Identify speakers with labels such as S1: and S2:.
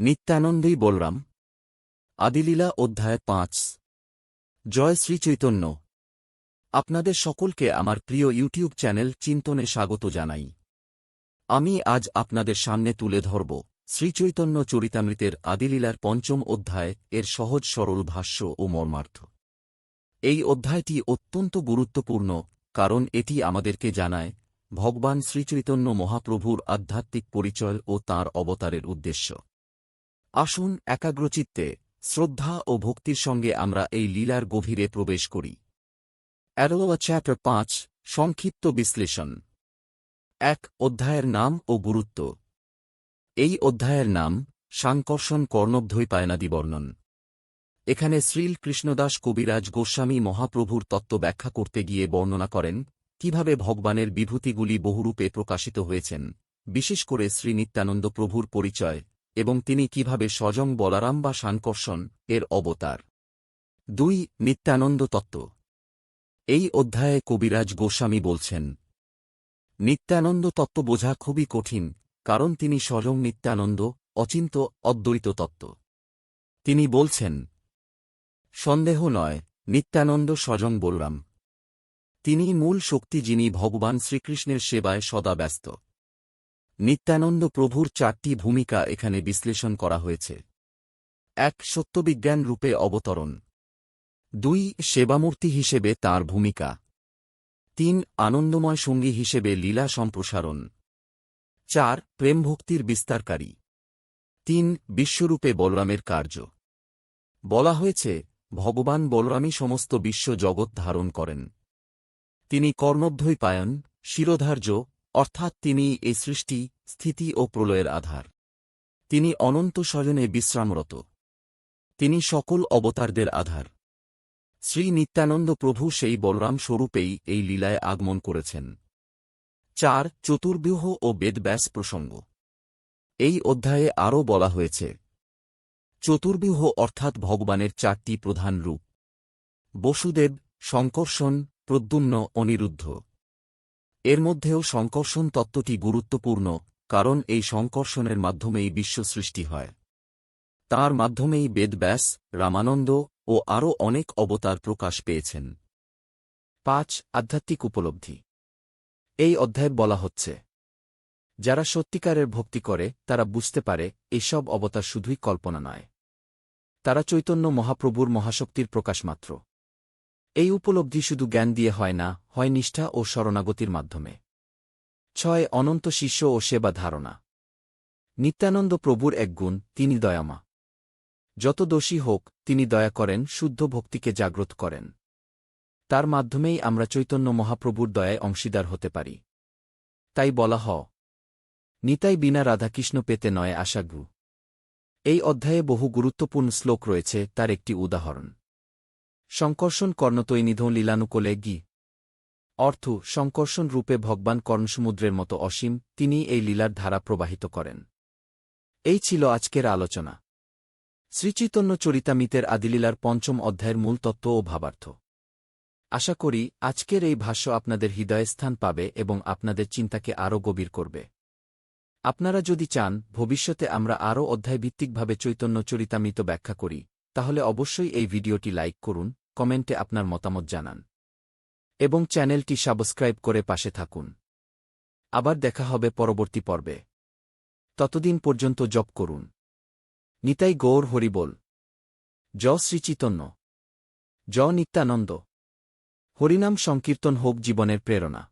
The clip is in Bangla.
S1: নিত্যানন্দই বলরাম। আদিলীলা অধ্যায় পাঁচ। জয় শ্রীচৈতন্য আপনাদের সকলকে আমার প্রিয় ইউটিউব চ্যানেল চিন্তনে স্বাগত জানাই। আমি আজ আপনাদের সামনে তুলে ধরব শ্রীচৈতন্য চরিতামৃতের আদিলীলার পঞ্চম অধ্যায় এর সহজ সরল ভাষ্য ও মর্মার্থ। এই অধ্যায়টি অত্যন্ত গুরুত্বপূর্ণ, কারণ এটি আমাদেরকে জানায় ভগবান শ্রীচৈতন্য মহাপ্রভুর আধ্যাত্মিক পরিচয় ও তাঁর অবতারের উদ্দেশ্য। আসুন একাগ্রচিত্তে, শ্রদ্ধা ও ভক্তির সঙ্গে আমরা এই লীলার গভীরে প্রবেশ করি। অ্যারোয়া চ্যাপ্টার পাঁচ, সংক্ষিপ্ত বিশ্লেষণ। এক, অধ্যায়ের নাম ও গুরুত্ব। এই অধ্যায়ের নাম, সাংকর্ষণ কর্ণবধৈপায়নাদি বর্ণন এখানে শ্রীল কৃষ্ণদাস কবিরাজ গোস্বামী মহাপ্রভুর তত্ত্ব ব্যাখ্যা করতে গিয়ে বর্ণনা করেন, কীভাবে ভগবানের বিভূতিগুলি বহুরূপে প্রকাশিত হয়েছেন। বিশেষ করে শ্রী নিত্যানন্দ প্রভুর পরিচয় এবং তিনি কীভাবে স্বজং বলারাম বা সাংকর্ষণ এর অবতার। দুই, নিত্যানন্দ তত্ত্ব। এই অধ্যায়ে কবিরাজ গোস্বামী বলছেন, নিত্যানন্দ তত্ত্ব বোঝা খুবই কঠিন, কারণ তিনি স্বয়ং নিত্যানন্দ, অচিন্ত, অদ্বৈত তত্ত্ব। তিনি বলছেন, সন্দেহ নয়, নিত্যানন্দ স্বজং বলরাম। তিনি মূল শক্তি যিনি ভগবান শ্রীকৃষ্ণের সেবায় সদা ব্যস্ত। নিত্যানন্দ প্রভুর চারটি ভূমিকা এখানে বিশ্লেষণ করা হয়েছে। এক, সত্যবিজ্ঞান রূপে অবতরণ। দুই, সেবামূর্তি হিসেবে তার ভূমিকা। তিন, আনন্দময় সঙ্গী হিসেবে লীলা সম্প্রসারণ। চার, প্রেমভক্তির বিস্তারকারী। তিন, বিশ্বরূপে বলরামের কার্য। বলা হয়েছে, ভগবান বলরামই সমস্ত বিশ্ব জগৎ ধারণ করেন। তিনি কর্ণব্ধই পায়ন শিরোধার্য অর্থাৎ তিনি এই সৃষ্টি, স্থিতি ও প্রলয়ের আধার। তিনি অনন্ত স্বজনে বিশ্রামরত। তিনি সকল অবতারদের আধার। শ্রী নিত্যানন্দ প্রভু সেই বলরাম স্বরূপেই এই লীলায় আগমন করেছেন। চার, চতুর্ব্যূহ ও বেদব্যাস প্রসঙ্গ। এই অধ্যায়ে আরও বলা হয়েছে। চতুর্ব্যূহ অর্থাৎ ভগবানের চারটি প্রধান রূপ। বসুদেব সংকর্ষণ প্রদ্যুম্ন, অনিরুদ্ধ। এর মধ্যেও সংকর্ষণ তত্ত্বটি গুরুত্বপূর্ণ, কারণ এই সংকর্ষণের মাধ্যমেই বিশ্ব সৃষ্টি হয়। তার মাধ্যমেই বেদব্যাস রামানন্দ ও আরও অনেক অবতার প্রকাশ পেয়েছেন। পাঁচ, আধ্যাত্মিক উপলব্ধি। এই অধ্যায়ে বলা হচ্ছে, যারা সত্যিকারের ভক্তি করে, তারা বুঝতে পারে, এসব অবতার শুধুই কল্পনা নয়। তারা চৈতন্য মহাপ্রভুর মহাশক্তির প্রকাশ মাত্র। এই উপলব্ধি শুধু জ্ঞান দিয়ে হয় না, হয় নিষ্ঠা ও শরণাগতির মাধ্যমে। ছয়, অনন্ত শিষ্য ও সেবা ধারণা। নিত্যানন্দ প্রভুর এক গুণ, তিনি দয়ামা। যত দোষী হোক, তিনি দয়া করেন, শুদ্ধ ভক্তিকে জাগ্রত করেন। তার মাধ্যমেই আমরা চৈতন্য মহাপ্রভুর দয়ায় অংশীদার হতে পারি। তাই বলা হ। নিতাই বিনা রাধাকৃষ্ণ পেতে নয় আশাগ্রু এই অধ্যায়ে বহু গুরুত্বপূর্ণ শ্লোক রয়েছে, তার একটি উদাহরণ। সংকর্ষণ কর্ণতৈনিধ লীলানুকোলে গি। অর্থ, সংকর্ষণ রূপে ভগবান কর্ণসমুদ্রের মতো অসীম, তিনি এই লীলার ধারা প্রবাহিত করেন। এই ছিল আজকের আলোচনা। শ্রীচৈতন্য চরিতামিতের আদিলীলার পঞ্চম অধ্যায়ের মূল তত্ত্ব ও ভাবার্থ। আশা করি, আজকের এই ভাষ্য আপনাদের হৃদয়ে স্থান পাবে এবং আপনাদের চিন্তাকে আরও গভীর করবে। আপনারা যদি চান, ভবিষ্যতে আমরা আরও অধ্যায়ভিত্তিকভাবে চৈতন্য চরিতামিত ব্যাখ্যা করি, তাহলে অবশ্যই এই ভিডিওটি লাইক করুন কমেন্টে আপনার মতামত জানান। এবং চ্যানেলটি সাবস্ক্রাইব করে পাশে থাকুন। আবার দেখা হবে পরবর্তী পর্বে। ততদিন পর্যন্ত জপ করুন। নিতাই গৌর হরিবোল জ শ্রীচিতন্য জ নিত্যানন্দ। হরিনাম সংকীর্তন হোক জীবনের প্রেরণা।